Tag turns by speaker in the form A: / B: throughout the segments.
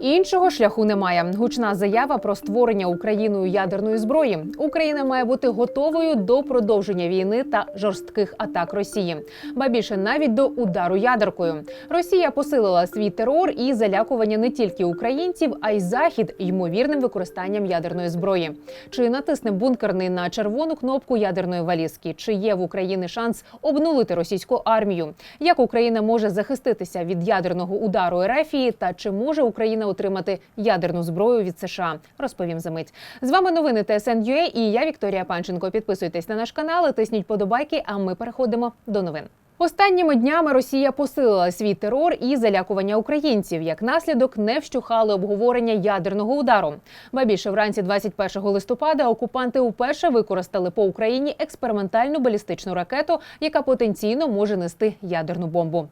A: Іншого шляху немає. Гучна заява про створення Україною ядерної зброї. Україна має бути готовою до продовження війни та жорстких атак Росії, ба більше навіть до удару ядеркою. Росія посилила свій терор і залякування не тільки українців, а й захід ймовірним використанням ядерної зброї. Чи натисне бункерний на червону кнопку ядерної валізки? Чи є в Україні шанс обнулити російську армію? Як Україна може захиститися від ядерного удару Ерефії? Та чи може Україна отримати ядерну зброю від США? Розповім за мить. З вами новини ТСН.UA і я Вікторія Панченко. Підписуйтесь на наш канал, тисніть подобайки. А ми переходимо до новин. Останніми днями Росія посилила свій терор і залякування українців. Як наслідок не вщухали обговорення ядерного удару. Ба більше вранці 21 листопада окупанти уперше використали по Україні експериментальну балістичну ракету, яка потенційно може нести ядерну бомбу.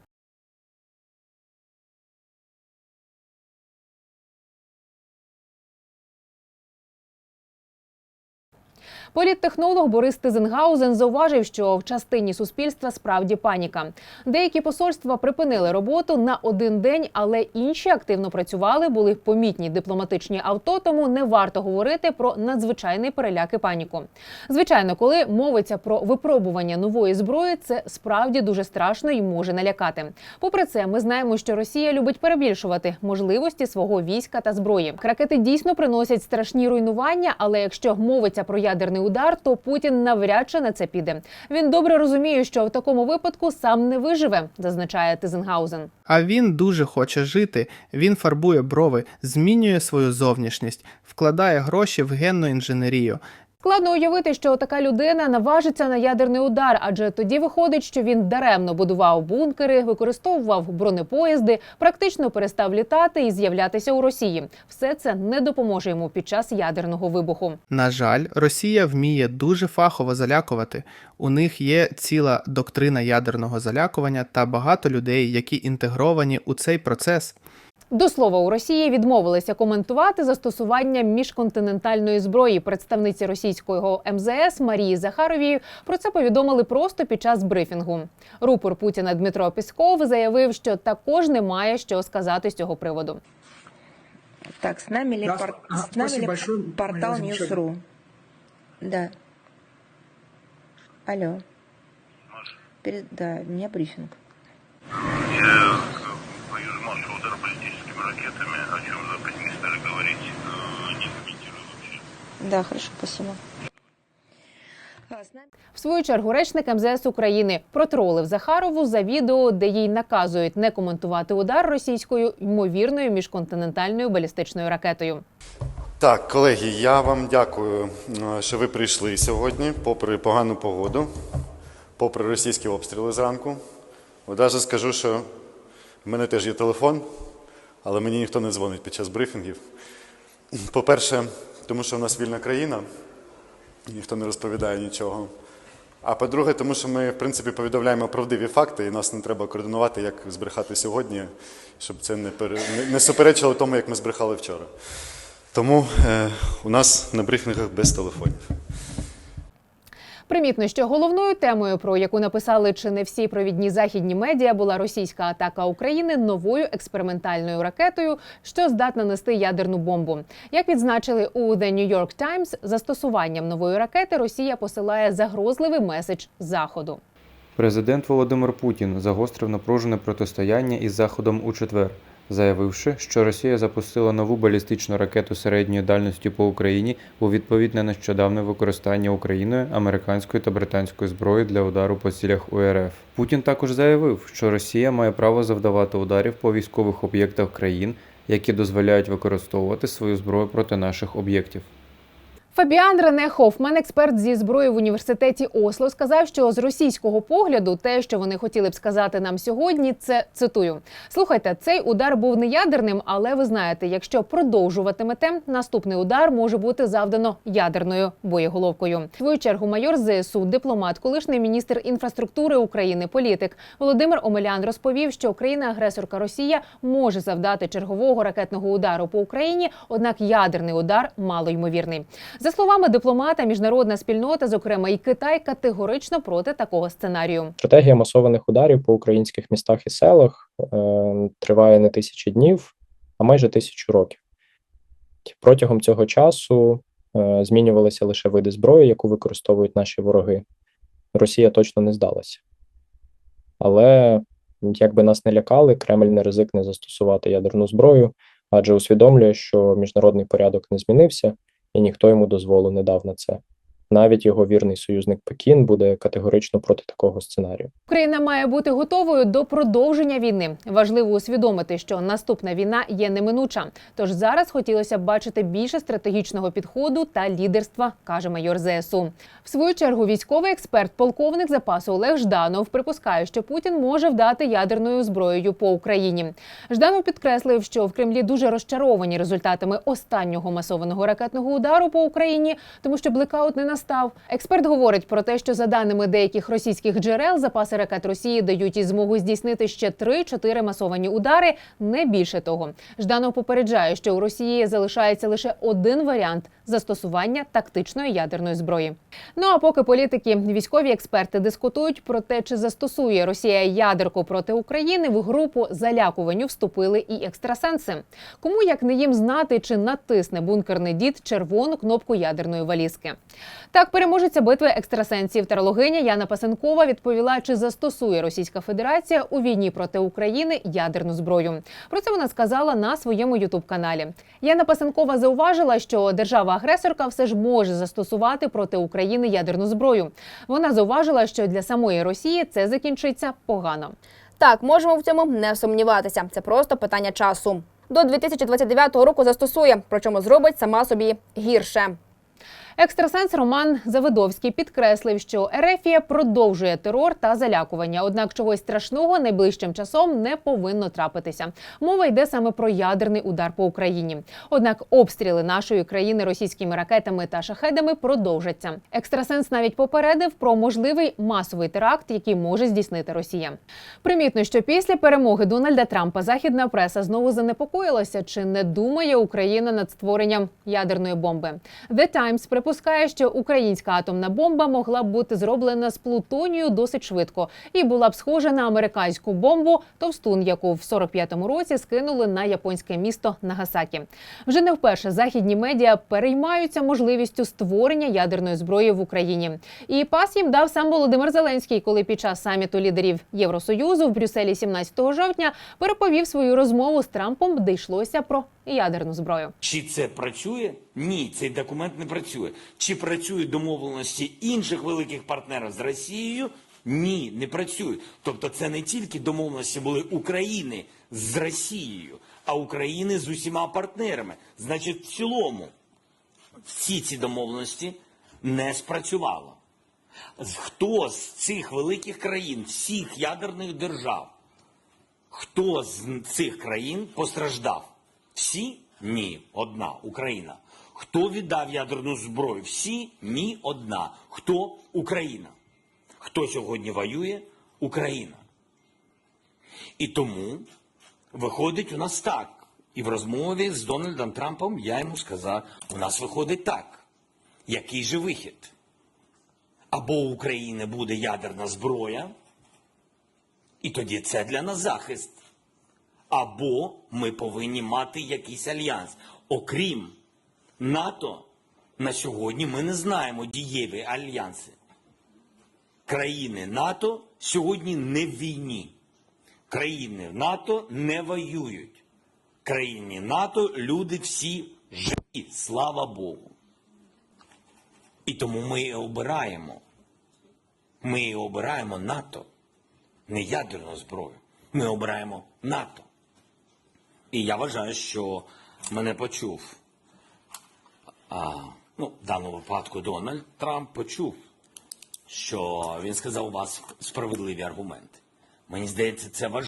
A: Політтехнолог Борис Тизенгаузен зауважив, що в частині суспільства справді паніка. Деякі посольства припинили роботу на один день, але інші активно працювали, були помітні дипломатичні авто. Тому не варто говорити про надзвичайний переляк і паніку. Звичайно, коли мовиться про випробування нової зброї, це справді дуже страшно і може налякати. Попри це, ми знаємо, що Росія любить перебільшувати можливості свого війська та зброї. Ракети дійсно приносять страшні руйнування, але якщо мовиться про ядерний удар, то Путін навряд чи на це піде. Він добре розуміє, що в такому випадку сам не виживе, зазначає Тизенгаузен.
B: А він дуже хоче жити. Він фарбує брови, змінює свою зовнішність, вкладає гроші в генну інженерію.
A: Складно уявити, що така людина наважиться на ядерний удар, адже тоді виходить, що він даремно будував бункери, використовував бронепоїзди, практично перестав літати і з'являтися у Росії. Все це не допоможе йому під час ядерного вибуху.
B: На жаль, Росія вміє дуже фахово залякувати. У них є ціла доктрина ядерного залякування та багато людей, які інтегровані у цей процес.
A: До слова, у Росії відмовилися коментувати застосування міжконтинентальної зброї. Представниці російського МЗС Марії Захаровій про це повідомили просто під час брифінгу. Рупор Путіна Дмитро Пісков заявив, що також не має що сказати з цього приводу.
C: Так, с нами ли,
D: Да,
C: пор- с нами ли портал. News.ru? Да. Алло. Перед... Да, у меня брифинг.
E: Ракетами, о чем Запад не стали говорить, э, не комментирую вообще.
C: Да, хорошо, спасибо.
A: В свою чергу речник МЗС України протролив Захарову за відео, де їй наказують не коментувати удар російською ймовірною міжконтинентальною балістичною ракетою.
F: Так, колеги, я вам дякую, е, що ви прийшли сьогодні, попри погану погоду, попри російські обстріли зранку. Одразу скажу, що в мене теж є телефон, але мені ніхто не дзвонить під час брифінгів. По-перше, тому що в нас вільна країна, ніхто не розповідає нічого. А по-друге, тому що ми, в принципі, повідомляємо правдиві факти, і нас не треба координувати, як збрехати сьогодні, щоб це не, пере... не суперечило тому, як ми збрехали вчора. Тому е, у нас на брифінгах без телефонів.
A: Примітно, що головною темою, про яку написали чи не всі провідні західні медіа, була російська атака України новою експериментальною ракетою, що здатна нести ядерну бомбу. Як відзначили у The New York Times, застосуванням нової ракети Росія посилає загрозливий меседж заходу.
G: Президент Володимир Путін загострив напружене протистояння із Заходом у четвер, заявивши, що Росія запустила нову балістичну ракету середньої дальності по Україні у відповідь на нещодавне використання Україною американської та британської зброї для удару по цілях УРФ. Путін також заявив, що Росія має право завдавати ударів по військових об'єктах країн, які дозволяють використовувати свою зброю проти наших об'єктів.
A: Фабіан Рене Хофман, експерт зі зброї в університеті Осло, сказав, що з російського погляду те, що вони хотіли б сказати нам сьогодні, це цитую: слухайте, цей удар був не ядерним, але ви знаєте, якщо продовжуватимете, наступний удар може бути завдано ядерною боєголовкою. В свою чергу майор ЗСУ, дипломат, колишній міністр інфраструктури України, політик Володимир Омелян розповів, що країна-агресорка Росія може завдати чергового ракетного удару по Україні однак ядерний удар малоймовірний. За словами дипломата, міжнародна спільнота, зокрема і Китай, категорично проти такого сценарію.
H: Стратегія масованих ударів по українських містах і селах е, триває не тисячі днів.
D: а майже тисячу років. Протягом цього часу е, змінювалися лише види зброї, яку використовують наші вороги. Росія точно не здалася. Але як би нас не лякали, Кремль не ризикне застосувати ядерну зброю, адже усвідомлює, що міжнародний порядок не змінився, і ніхто йому дозволу не дав на це. Навіть його вірний союзник Пекін буде категорично проти такого сценарію.
A: Україна має бути готовою до продовження війни. Важливо усвідомити, що наступна війна є неминуча. Тож зараз хотілося б бачити більше стратегічного підходу та лідерства, каже майор ЗСУ. В свою чергу військовий експерт, полковник запасу Олег Жданов припускає, що Путін може вдати ядерною зброєю по Україні. Жданов підкреслив, що в Кремлі дуже розчаровані результатами останнього масованого ракетного удару по Україні, тому що блекаут не настав. Експерт говорить про те, що за даними деяких російських джерел, запаси ракет Росії дають і змогу здійснити ще 3-4 масовані удари, не більше того. Жданов попереджає, що у Росії залишається лише один варіант застосування тактичної ядерної зброї. Ну а поки політики, військові експерти дискутують про те, чи застосує Росія ядерку проти України, в групу залякуванню вступили і екстрасенси. Кому як не їм знати, чи натисне бункерний дід червону кнопку ядерної валізки. Так, переможеця битви екстрасенсів тарологиня Яна Пасенкова відповіла, чи застосує Російська Федерація у війні проти України ядерну зброю. Про це вона сказала на своєму ютуб-каналі. Яна Пасенкова зауважила, що держава-агресорка все ж може застосувати проти України ядерну зброю. Вона зауважила, що для самої Росії це закінчиться погано.
C: Так, можемо в цьому не сумніватися. Це просто питання часу. До 2029 року застосує, причому зробить сама собі гірше.
A: Екстрасенс Роман Завидовський підкреслив, що Ерефія продовжує терор та залякування. Однак чогось страшного найближчим часом не повинно трапитися. Мова йде саме про ядерний удар по Україні. Однак обстріли нашої країни російськими ракетами та шахедами продовжаться. Екстрасенс навіть попередив про можливий масовий теракт, який може здійснити Росія. Примітно, що після перемоги Дональда Трампа західна преса знову занепокоїлася, чи не думає Україна над створенням ядерної бомби. The Times припускає, що українська атомна бомба могла б бути зроблена з плутонію досить швидко і була б схожа на американську бомбу Товстун, яку в 45-му році скинули на японське місто Нагасакі. Вже не вперше західні медіа переймаються можливістю створення ядерної зброї в Україні. І пас їм дав сам Володимир Зеленський, коли під час саміту лідерів Євросоюзу в Брюсселі 17 жовтня переповів свою розмову з Трампом, де йшлося про ядерну зброю.
H: Чи це працює? Ні, цей документ не працює. Чи працюють домовленості інших великих партнерів з Росією? Ні, не працюють. Тобто це не тільки домовленості були України з Росією, а України з усіма партнерами. Значить, в цілому всі ці домовленості не спрацювало. Хто з цих великих країн, всіх ядерних держав, хто з цих країн постраждав? Всі? Ні, одна Україна. Хто віддав ядерну зброю? Всі? Ні, одна. Хто? Україна. Хто сьогодні воює? Україна. І тому виходить у нас так. І в розмові з Дональдом Трампом я йому сказав: у нас виходить так. Який же вихід? Або у України буде ядерна зброя, і тоді це для нас захист або ми повинні мати якийсь альянс. Окрім НАТО, на сьогодні ми не знаємо дієві альянси. Країни НАТО сьогодні не в війні. Країни НАТО не воюють. Країни НАТО люди всі живі, слава Богу. І тому ми і обираємо. Ми і обираємо НАТО, не ядерну зброю. Ми обираємо НАТО. І я вважаю, що мене почув. А, ну, в даному випадку Дональд Трамп почув, що він сказав у вас справедливі аргументи. Мені здається, це важливо.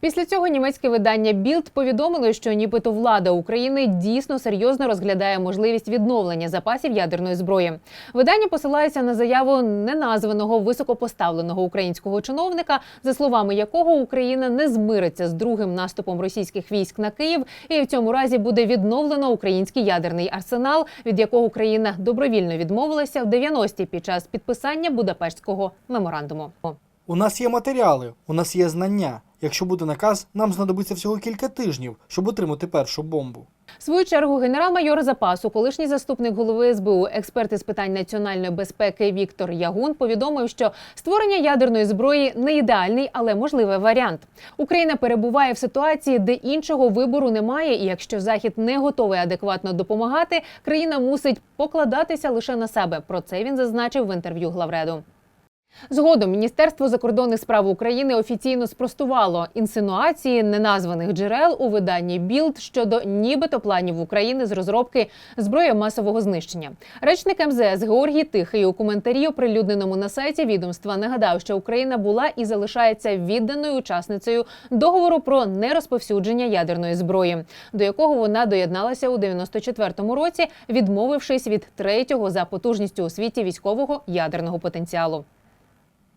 A: Після цього німецьке видання Білд повідомило, що нібито влада України дійсно серйозно розглядає можливість відновлення запасів ядерної зброї. Видання посилається на заяву неназваного високопоставленого українського чиновника, за словами якого Україна не змириться з другим наступом російських військ на Київ, і в цьому разі буде відновлено український ядерний арсенал, від якого Україна добровільно відмовилася в 90-ті під час підписання Будапештського меморандуму.
I: У нас є матеріали, у нас є знання. Якщо буде наказ, нам знадобиться всього кілька тижнів, щоб отримати першу бомбу.
A: В свою чергу генерал-майор запасу, колишній заступник голови СБУ, експерт із питань національної безпеки Віктор Ягун повідомив, що створення ядерної зброї не ідеальний, але можливий варіант. Україна перебуває в ситуації, де іншого вибору немає, і якщо захід не готовий адекватно допомагати, країна мусить покладатися лише на себе. Про це він зазначив в інтерв'ю главреду. Згодом Міністерство закордонних справ України офіційно спростувало інсинуації неназваних джерел у виданні Білд щодо нібито планів України з розробки зброї масового знищення. Речник МЗС Георгій Тихий у коментарі, оприлюдненому на сайті відомства, нагадав, що Україна була і залишається відданою учасницею договору про нерозповсюдження ядерної зброї, до якого вона доєдналася у 94-му році, відмовившись від третього за потужністю у світі військового ядерного потенціалу.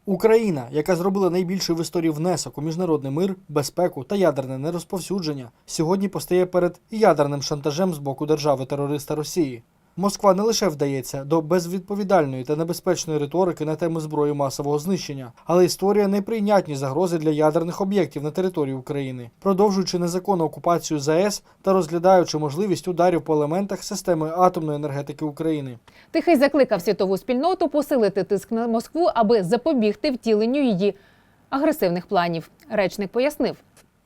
I: Україна, яка зробила найбільший в історії внесок у міжнародний мир, безпеку та ядерне нерозповсюдження, сьогодні постає перед ядерним шантажем з боку держави-терориста Росії. Москва не лише вдається до безвідповідальної та небезпечної риторики на тему зброї масового знищення, але й створює неприйнятні загрози для ядерних об'єктів на території України, продовжуючи незаконну окупацію ЗАЕС та розглядаючи можливість ударів по елементах системи атомної енергетики України.
A: Тихий закликав світову спільноту посилити тиск на Москву, аби запобігти втіленню її агресивних планів. Речник пояснив.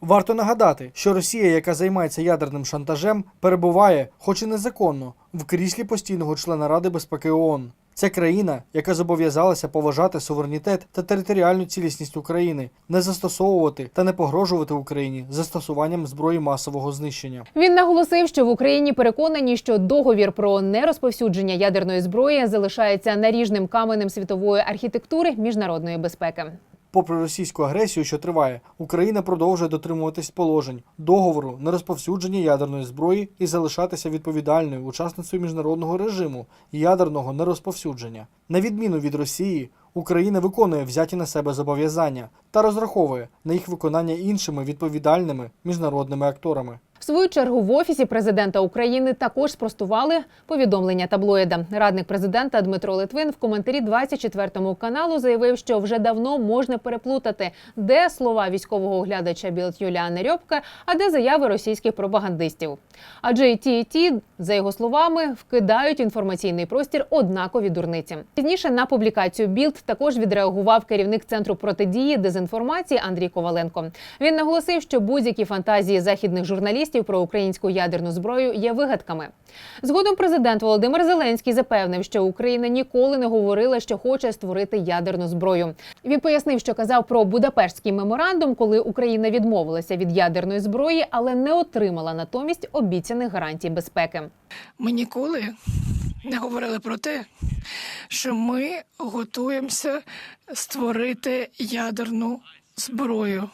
I: Варто нагадати, що Росія, яка займається ядерним шантажем, перебуває, хоч і незаконно, в кріслі постійного члена Ради безпеки ООН. Це країна, яка зобов'язалася поважати суверенітет та територіальну цілісність України, не застосовувати та не погрожувати Україні застосуванням зброї масового знищення.
A: Він наголосив, що в Україні переконані, що договір про нерозповсюдження ядерної зброї залишається наріжним каменем світової архітектури міжнародної безпеки.
I: Попри російську агресію, що триває, Україна продовжує дотримуватись положень договору на розповсюдження ядерної зброї і залишатися відповідальною учасницею міжнародного режиму ядерного нерозповсюдження. На відміну від Росії, Україна виконує взяті на себе зобов'язання та розраховує на їх виконання іншими відповідальними міжнародними акторами.
A: В свою чергу в офісі президента України також спростували повідомлення таблоїда. Радник президента Дмитро Литвин в коментарі 24 каналу заявив, що вже давно можна переплутати, де слова військового оглядача Білд Юліани Рьопка, а де заяви російських пропагандистів. Адже і ті, і ті, за його словами, вкидають інформаційний простір однакові дурниці. Пізніше на публікацію Білд також відреагував керівник центру протидії дезінформації Андрій Коваленко. Він наголосив, що будь-які фантазії західних журналістів про українську ядерну зброю є вигадками. Згодом президент Володимир Зеленський запевнив, що Україна ніколи не говорила, що хоче створити ядерну зброю. Він пояснив, що казав про Будапештський меморандум, коли Україна відмовилася від ядерної зброї, але не отримала натомість обіцяних гарантій безпеки.
J: Ми ніколи не говорили про те, що ми готуємося створити ядерну зброю.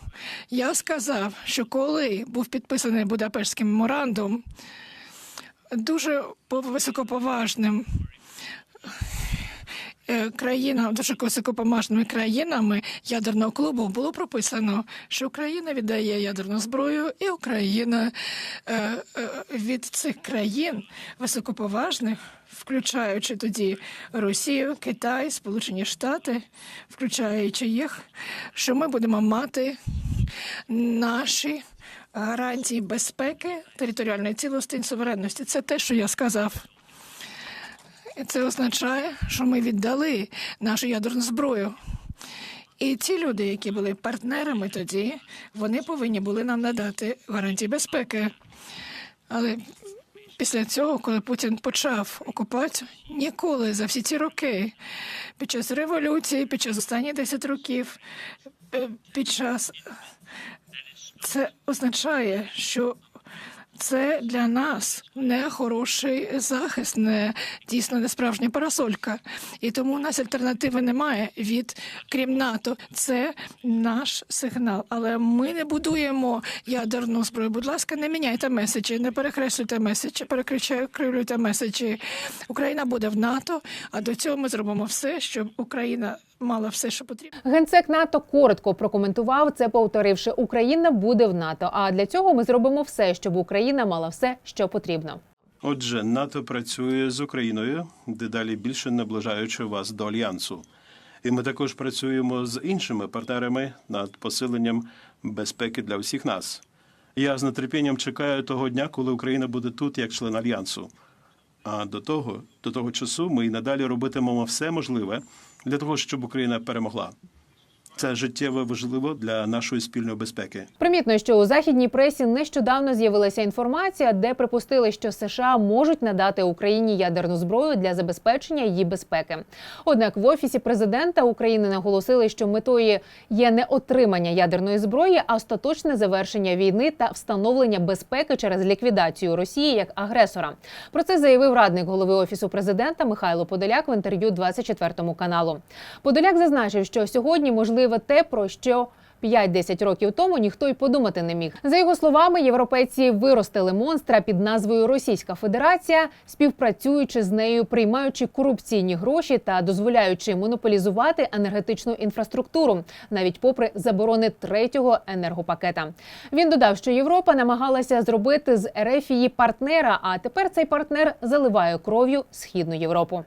J: Я сказав, що коли був підписаний Будапештський меморандум, дуже по- високоповажним країнам, дуже високоповажними країнами ядерного клубу було прописано, що Україна віддає ядерну зброю, і Україна е, е, від цих країн високоповажних, включаючи тоді Росію, Китай, Сполучені Штати, включаючи їх, що ми будемо мати наші гарантії безпеки, територіальної цілості і суверенності. Це те, що я сказав. І Це означає, що ми віддали нашу ядерну зброю. І ті люди, які були партнерами тоді, вони повинні були нам надати гарантії безпеки. Але після цього, коли Путін почав окупацію, ніколи за всі ці роки, під час революції, під час останніх 10 років, е, під час це означає, що це для нас не хороший захист, не дійсно не справжня парасолька. І тому у нас альтернативи немає від крім НАТО. Це наш сигнал. Але ми не будуємо ядерну зброю. Будь ласка, не міняйте меседжі, не перекреслюйте меседжі, перекривлюйте меседжі. Україна буде в НАТО, а до цього ми зробимо все, щоб Україна мала все, що потрібно.
A: Генсек НАТО коротко прокоментував це, повторивши: Україна буде в НАТО. А для цього ми зробимо все, щоб Україна мала все, що потрібно.
K: Отже, НАТО працює з Україною, дедалі більше наближаючи вас до альянсу. І ми також працюємо з іншими партнерами над посиленням безпеки для всіх нас. Я з нетерпінням чекаю того дня, коли Україна буде тут як член альянсу. А до того, до того часу, ми і надалі робитимемо все можливе для того, щоб Україна перемогла. Це життєво важливо для нашої спільної безпеки.
A: Примітно, що у західній пресі нещодавно з'явилася інформація, де припустили, що США можуть надати Україні ядерну зброю для забезпечення її безпеки. Однак в офісі президента України наголосили, що метою є не отримання ядерної зброї, а остаточне завершення війни та встановлення безпеки через ліквідацію Росії як агресора. Про це заявив радник голови офісу президента Михайло Подоляк в інтерв'ю 24 каналу. Подоляк зазначив, що сьогодні можливе те, про що 5-10 років тому ніхто й подумати не міг. За його словами, європейці виростили монстра під назвою Російська Федерація, співпрацюючи з нею, приймаючи корупційні гроші та дозволяючи монополізувати енергетичну інфраструктуру, навіть попри заборони третього енергопакета. Він додав, що Європа намагалася зробити з РФ її партнера, а тепер цей партнер заливає кров'ю східну Європу.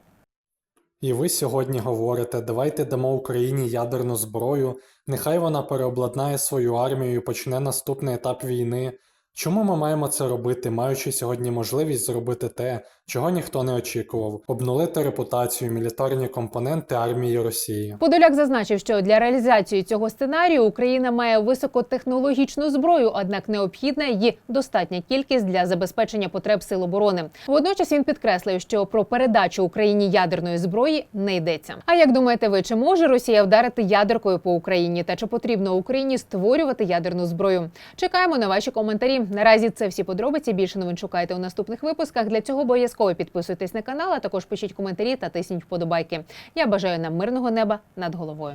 L: І ви сьогодні говорите, давайте дамо Україні ядерну зброю, нехай вона переобладнає свою армію і почне наступний етап війни. Чому ми маємо це робити, маючи сьогодні можливість зробити те, чого ніхто не очікував, обнулити репутацію мілітарні компоненти армії Росії?
A: Подоляк зазначив, що для реалізації цього сценарію Україна має високотехнологічну зброю, однак необхідна її достатня кількість для забезпечення потреб сил оборони. Водночас він підкреслив, що про передачу Україні ядерної зброї не йдеться. А як думаєте ви, чи може Росія вдарити ядеркою по Україні? Та чи потрібно Україні створювати ядерну зброю? Чекаємо на ваші коментарі. Наразі це всі подробиці. Більше новин шукайте у наступних випусках. Для цього обов'язково підписуйтесь на канал, а також пишіть коментарі та тисніть вподобайки. Я бажаю нам мирного неба над головою.